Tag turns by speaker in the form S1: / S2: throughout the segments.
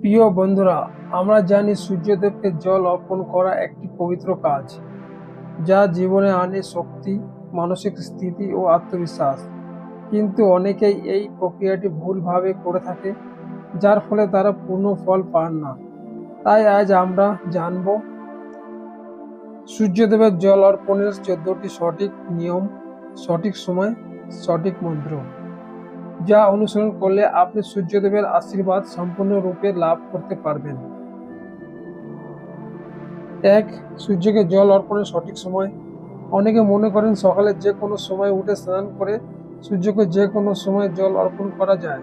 S1: প্রিয় বন্ধুরা, আমরা জানি সূর্যদেবকে জল অর্পণ করা একটি পবিত্র কাজ, যা জীবনে আনে শক্তি, মানসিক স্থিতি ও আত্মবিশ্বাস। কিন্তু অনেকেই এই প্রক্রিয়াটি ভুলভাবে করে থাকে, যার ফলে তারা পূর্ণ ফল পান না। তাই আজ আমরা জানব, সূর্যদেবের জল অর্পণের চোদ্দটি সঠিক নিয়ম, সঠিক সময়, সঠিক মন্ত্র। যা অনুসরণ করলে আপনি সূর্যদেবের আশীর্বাদ সম্পূর্ণরূপে লাভ করতে পারবেন। এক, সূর্যকে জল অর্পণের সঠিক সময়। অনেকে মনে করেন সকালে যে কোনো সময় উঠে স্নান করে সূর্যকে যে কোনো সময় জল অর্পণ করা যায়।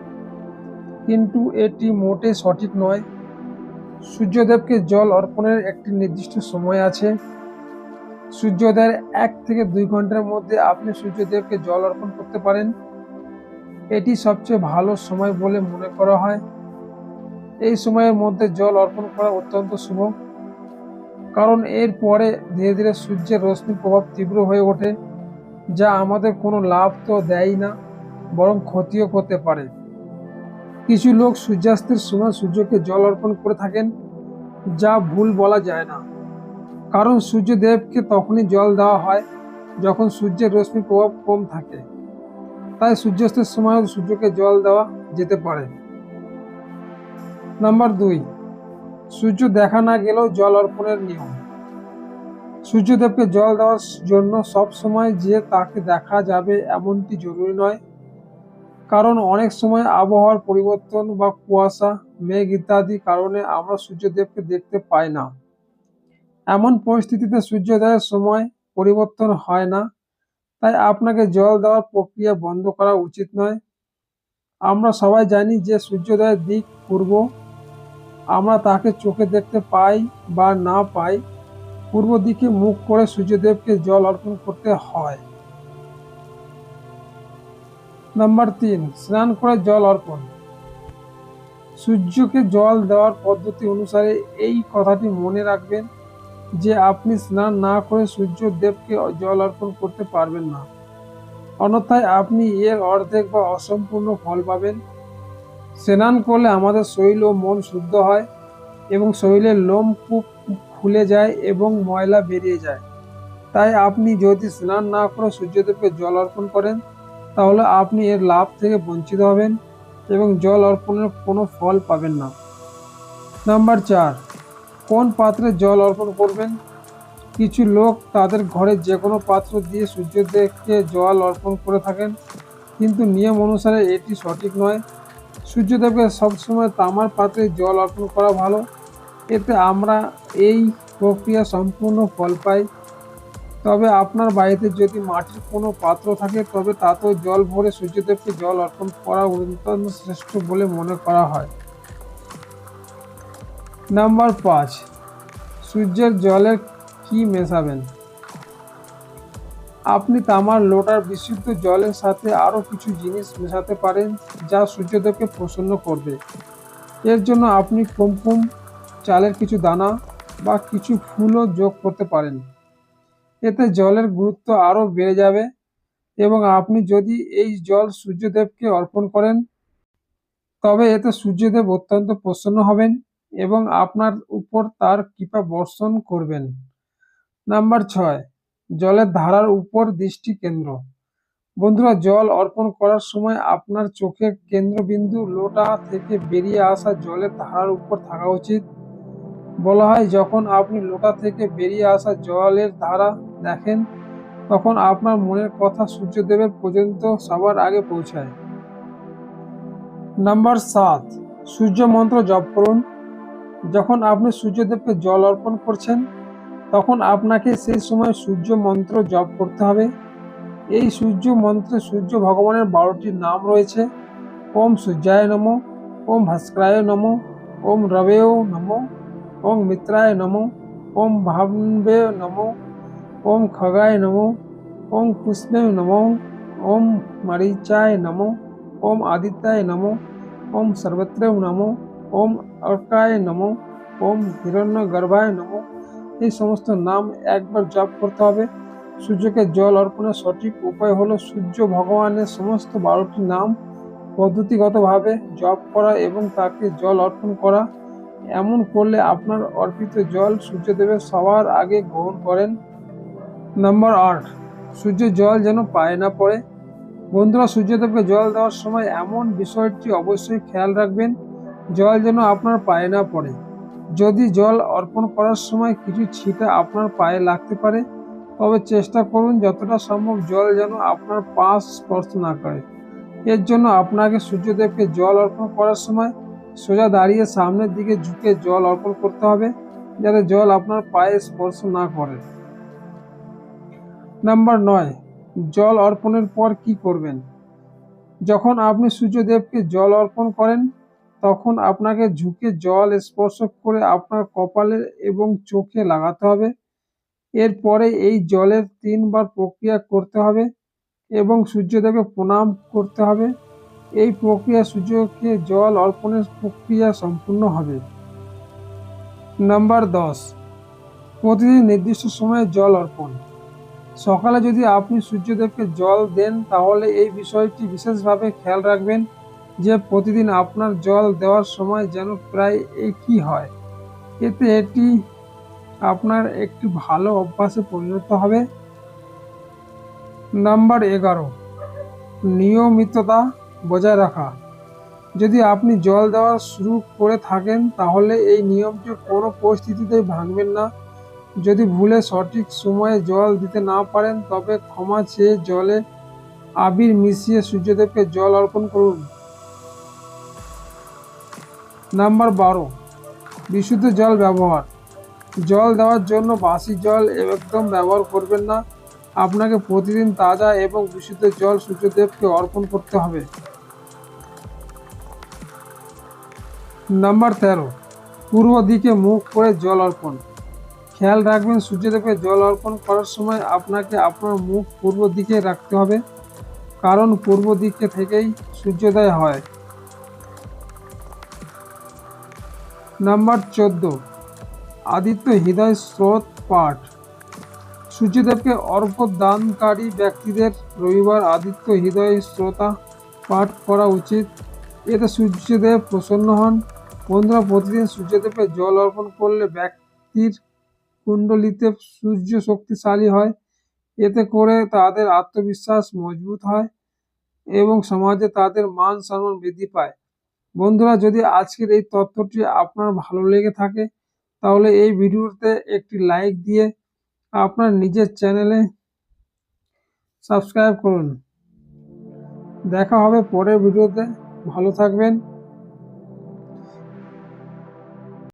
S1: কিন্তু এটি মোটে সঠিক নয়। সূর্যদেবকে জল অর্পণের একটি নির্দিষ্ট সময় আছে। সূর্যোদয়ের এক থেকে দুই ঘণ্টার মধ্যে আপনি সূর্যদেবকে জল অর্পণ করতে পারেন। এটি সবচেয়ে ভালো সময় বলে মনে করা হয়। এই সময়ের মধ্যে জল অর্পণ করা অত্যন্ত শুভ। কারণ এর পরে ধীরে ধীরে সূর্যের রশ্মির প্রভাব তীব্র হয়ে ওঠে, যা আমাদের কোনো লাভ তো দেয় না, বরং ক্ষতিও করতে পারে। কিছু লোক সূর্যাস্তের সময় সূর্যকে জল অর্পণ করে থাকেন, যা ভুল বলা যায় না। কারণ সূর্যদেবকে তখনই জল দেওয়া হয়, যখন সূর্যের রশ্মি প্রভাব কম থাকে। তাই সূর্যাস্তের সময় সূর্যকে জল দেওয়া যেতে পারে। নাম্বার দুই, সূর্য দেখা না গেলেও জল অর্পণের নিয়ম। সূর্যদেবকে জল দেওয়ার জন্য সব সময় যে তাকে দেখা যাবে এমনটি জরুরি নয়, কারণ অনেক সময় আবহাওয়ার পরিবর্তন বা কুয়াশা, মেঘ ইত্যাদি কারণে আমরা সূর্যদেবকে দেখতে পাই না। এমন পরিস্থিতিতে সূর্যোদয়ের সময় পরিবর্তন হয় না তাই আপনাকে জল দেওয়ার প্রক্রিয়া বন্ধ করা উচিত নয়। আমরা সবাই জানি যে সূর্যোদয়ের দিক পূর্ব। আমরা তাকে চোখে দেখতে পাই বা না পাই। পূর্ব দিকে মুখ করে সূর্যদেবকে জল অর্পণ করতে হয়। নাম্বার তিন, স্নান করে জল অর্পণ। সূর্যকে জল দেওয়ার পদ্ধতি অনুসারে এই কথাটি মনে রাখবেন। যে আপনি স্নান না করে সূর্য দেবকে জল অর্পণ করতে পারবেন না। অন্যথায় আপনি এর অর্ধেক বা অসম্পূর্ণ ফল পাবেন। স্নান করলে আমাদের শরীর ও মন শুদ্ধ হয় এবং শরীরের লোম কূপ খুলে যায় এবং ময়লা বেরিয়ে যায়। তাই আপনি যদি স্নান না করে সূর্যদেবকে জল অর্পণ করেন, তাহলে আপনি এর লাভ থেকে বঞ্চিত হবেন এবং জল অর্পণের কোনো ফল পাবেন না। নাম্বার চার কোন পাত্রে জল অর্পণ করবেন? কিছু লোক তাদের ঘরে যে কোনো পাত্র দিয়ে সূর্যদেবকে জল অর্পণ করে থাকেন, কিন্তু নিয়ম অনুসারে এটি সঠিক নয়। সূর্যদেবকে সবসময় তামার পাত্রে জল অর্পণ করা ভালো। এতে আমরা এই প্রক্রিয়া সম্পূর্ণ ফল পাই। তবে আপনার বাড়িতে যদি মাটির কোনো পাত্র থাকে, তবে তাতেও জল ভরে সূর্যদেবকে জল অর্পণ করা অত্যন্ত শ্রেষ্ঠ বলে মনে করা হয়। নাম্বার পাঁচ, সূর্যের জলে কি মেশাবেন? আপনি তামার লোটার বিশুদ্ধ জলের সাথে আরও কিছু জিনিস মেশাতে পারেন যা সূর্যদেবকে প্রসন্ন করবে। এর জন্য আপনি কুমকুম, চালের কিছু দানা বা কিছু ফুলও যোগ করতে পারেন। এতে জলের গুরুত্ব আরও বেড়ে যাবে এবং আপনি যদি এই জল সূর্যদেবকে অর্পণ করেন, তবে এতে সূর্যদেব অত্যন্ত প্রসন্ন হবেন। এবং আপনার উপর তার কৃপা বর্ষণ করবেন। নাম্বার ছয়, জলের ধারার উপর দৃষ্টি কেন্দ্র। বন্ধুরা, জল অর্পণ করার সময় আপনার চোখের কেন্দ্রবিন্দু লোটা থেকে বেরিয়ে আসা জলের ধারার উপর থাকা উচিত। বলা হয়, যখন আপনি লোটা থেকে বেরিয়ে আসা জলের ধারা দেখেন, তখন আপনার মনের কথা সূর্যদেবের পর্যন্ত সবার আগে পৌঁছায়। নাম্বার সাত সূর্য মন্ত্র জপ করুন। যখন আপনি সূর্যদেবকে জল অর্পণ করছেন, তখন আপনাকে সেই সময় সূর্য মন্ত্র জপ করতে হবে। এই সূর্য মন্ত্রে সূর্য ভগবানের বারোটি নাম রয়েছে। ওম সূর্যায় নম, ওম ভাস্করায় নম, ওম রবেও নম, ওম মিত্রায় নম, ওম ভাবে নম, ওম খগায় নম, ওম পুষ্পে নম, ওম মরিচায় নম, ওম আদিত্যায় নম, ওম সর্বত্র নম ওম অর্কায় নম, ওম হিরণ্য গর্ভায় নম। এই সমস্ত নাম একবার জপ করতে হবে। সূর্যকে জল অর্পণের সঠিক উপায় হলো সূর্য ভগবানের সমস্ত বারোটি নাম পদ্ধতিগতভাবে জপ করা এবং তাকে জল অর্পণ করা। এমন করলে আপনার অর্পিত জল সূর্যদেবের সবার আগে গ্রহণ করেন। নম্বর আট সূর্যের জল যেন পায়ে না পড়ে। বন্ধুরা, সূর্যদেবকে জল দেওয়ার সময় এমন বিষয়টি অবশ্যই খেয়াল রাখবেন। জল যেন আপনার পায়ে না পড়ে। যদি জল অর্পণ করার সময় কিছু ছিটা আপনার পায়ে লাগতে পারে, তবে চেষ্টা করুন যতটা সম্ভব জল যেন আপনার পা স্পর্শ না করে। এর জন্য আপনাকে সূর্যদেবকে জল অর্পণ করার সময় সোজা দাঁড়িয়ে সামনের দিকে ঝুঁকে জল অর্পণ করতে হবে, যাতে জল আপনার পায়ে স্পর্শ না করে। নাম্বার নয়, জল অর্পণের পর কি করবেন? যখন আপনি সূর্যদেবকে জল অর্পণ করেন তখন আপনাকে ঝুঁকে জল স্পর্শ করে আপনার কপালে এবং চোখে লাগাতে হবে। এরপরে এই জলের তিনবার প্রক্রিয়া করতে হবে এবং সূর্যদেবকে প্রণাম করতে হবে। এই প্রক্রিয়া সূর্যকে জল অর্পণের প্রক্রিয়া সম্পূর্ণ হবে। নাম্বার দশ, প্রতিদিন নির্দিষ্ট সময়ে জল অর্পণ। সকালে যদি আপনি সূর্যদেবকে জল দেন তাহলে এই বিষয়টি বিশেষভাবে খেয়াল রাখবেন। যে প্রতিদিন আপনার জল দেওয়ার সময় যেন প্রায় একই হয়। এতে এটি আপনার একটি ভালো অভ্যাসে পরিণত হবে। নাম্বার এগারো, নিয়মিততা বজায় রাখা। যদি আপনি জল দেওয়া শুরু করে থাকেন, তাহলে এই নিয়মটি কোনো পরিস্থিতিতেই ভাঙবেন না। যদি ভুলে সঠিক সময়ে জল দিতে না পারেন, তবে ক্ষমা চেয়ে জলে আবির মিশিয়ে সূর্যদেবকে জল অর্পণ করুন। নাম্বার বারো, বিশুদ্ধ জল ব্যবহার। জল দেওয়ার জন্য বাসি জল একদম ব্যবহার করবেন না। আপনাকে প্রতিদিন তাজা এবং বিশুদ্ধ জল সূর্যদেবকে অর্পণ করতে হবে। নাম্বার তেরো, পূর্ব দিকে মুখ করে জল অর্পণ। খেয়াল রাখবেন, সূর্যদেবকে জল অর্পণ করার সময় আপনাকে আপনার মুখ পূর্ব দিকে রাখতে হবে। কারণ পূর্ব দিকে থেকেই সূর্যোদয় হয়। নাম্বার চোদ্দ। আদিত্য হৃদয় স্রোত পাঠ। সূর্যদেবকে অর্ঘ্য দানকারী ব্যক্তিদের রবিবার আদিত্য হৃদয় শ্রোতা পাঠ করা উচিত। এতে সূর্যদেব প্রসন্ন হন। বন্ধুরা, প্রতিদিন সূর্যদেবকে জল অর্পণ করলে ব্যক্তির কুণ্ডলিতে সূর্য শক্তিশালী হয়। এতে করে তাদের আত্মবিশ্বাস মজবুত হয় এবং সমাজে তাদের মান সম্মান বৃদ্ধি পায়। বন্ধুরা, যদি আজকের এই তথ্যটি আপনার ভালো লেগে থাকে, তাহলে এই ভিডিওতে একটি লাইক দিয়ে আপনার নিজের চ্যানেলে সাবস্ক্রাইব করুন। দেখা হবে পরের ভিডিওতে। ভালো থাকবেন।